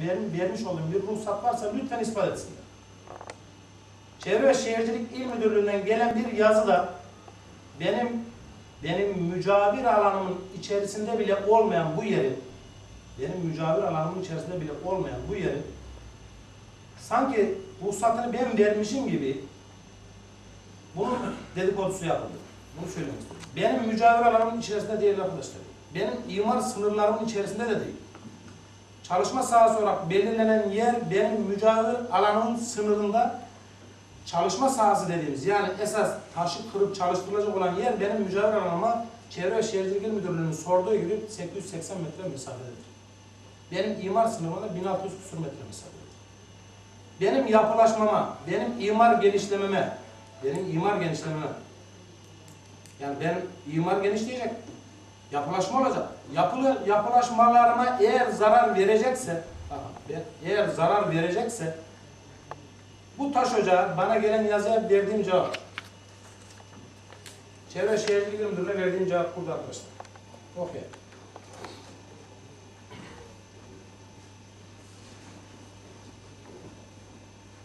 verim- vermiş olduğum bir ruhsat varsa lütfen ispat etsinler. Çevre ve Şehircilik İl Müdürlüğü'nden gelen bir yazıda benim benim mücavir alanımın içerisinde bile olmayan bu yerin benim mücavir alanımın içerisinde bile olmayan bu yerin sanki ruhsatını ben vermişim gibi bunun dedikodusu yapıldı. Bunu söylemek istiyorum. Benim mücavir alanımın içerisinde değil arkadaşlar. Benim imar sınırlarımın içerisinde de değil. Çalışma sahası olarak belirlenen yer benim mücavir alanımın sınırında çalışma sahası dediğimiz yani esas taşı kırıp çalıştırılacak olan yer benim mücavir alanıma Çevre ve Şehircilik İl Müdürlüğü'nün sorduğu gibi 880 metre mesafededir. Benim imar sınırımda 1600 küsur metre mesafededir. Benim yapılaşmama, benim imar genişlememe, benim imar genişlememe, yani benim imar genişleyecek, yapılaşma olacak. Yapılı, yapılaşmalarıma eğer zarar verecekse, eğer zarar verecekse, bu taş ocağı bana gelen yazıya verdiğim cevap. Çevre Şehircilik İl Müdürlüğü'ne verdiğim cevap burada arkadaşlar. Okey.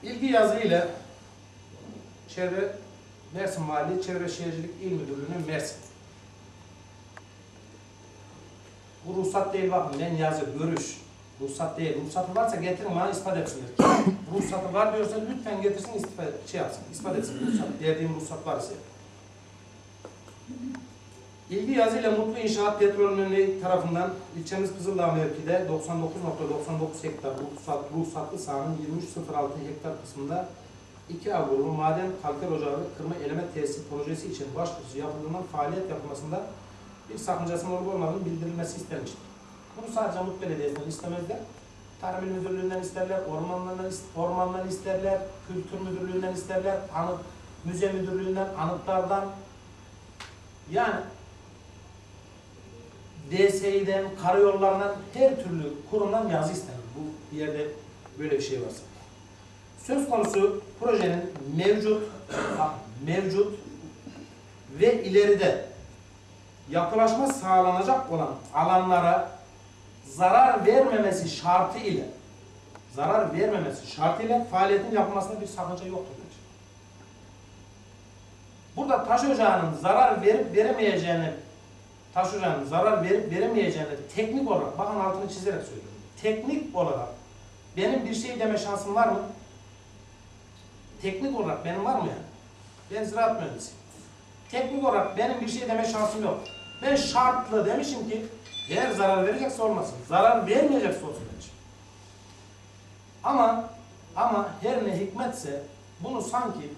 İlgi yazı ile Çevre Mersin Vali Çevre Şehircilik İl Müdürlüğü'nün Mersin. Bu ruhsat değil bakın ben yazı, görüş. Ruhsat değil. Ruhsatı varsa getirin bana ispat etsinler. ruhsatı var diyorsa lütfen getirsin ispat, şey yapsın, ispat etsin. Ruhsat, verdiğim ruhsat varsa. İlgi yazıyla Mutlu İnşaat Petrol Mühendisliği tarafından ilçemiz Kızıldağ mevkide 99.99 hektar ruhsat, ruhsatlı sahanın 23.06 hektar kısmında 2 A grubu maden kalker ocağı kırma eleme tesisi projesi için başvurusu yapıldığından faaliyet yapılmasında bir sakıncasının olup olmadığını bildirilmesi istenmiştir. Bunu sadece Mutlu Belediyesi'nden istemezler. Tarım Müdürlüğü'nden isterler, ormanlarından, is- ormandan isterler, kültür müdürlüğünden isterler, anıt, müze müdürlüğünden, anıtlardan. Yani DSİ'den, karayollarından her türlü kurumdan yazı istenir. Bu bir yerde böyle bir şey varsa. Söz konusu projenin mevcut mevcut ve ileride yapılaşma sağlanacak olan alanlara zarar vermemesi şartı ile zarar vermemesi şartı ile faaliyetin yapılmasında bir sakınca yoktur. Burada taş ocağının zarar verip veremeyeceğini taş ocağının zarar verip veremeyeceğini teknik olarak bakın altını çizerek söylüyorum. Teknik olarak benim bir şey deme şansım var mı? Teknik olarak benim var mı yani? Ben ziraat mühendisiyim. Teknik olarak benim bir şey deme şansım yok. Ben şartlı demişim ki eğer zarar verecekse olmasın. Zarar vermeyecekse olsun demişim. Ama ama her ne hikmetse bunu sanki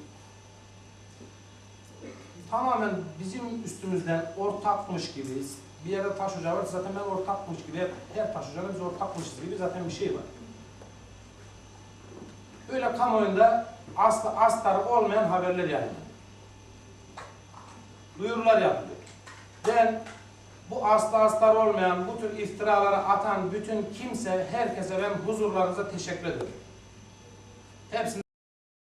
tamamen bizim üstümüzden ortakmış gibi bir yerde taş ocağı var zaten ben ortakmış gibi hep her taş ocağında biz ortakmışız gibi zaten bir şey var. Öyle kamuoyunda aslı astarı olmayan haberler yayılıyor. Duyurular yapılıyor. Ben bu aslı astarı olmayan, bu tür iftiraları atan bütün kimse, herkese ben huzurlarınıza teşekkür ederim. Hepsine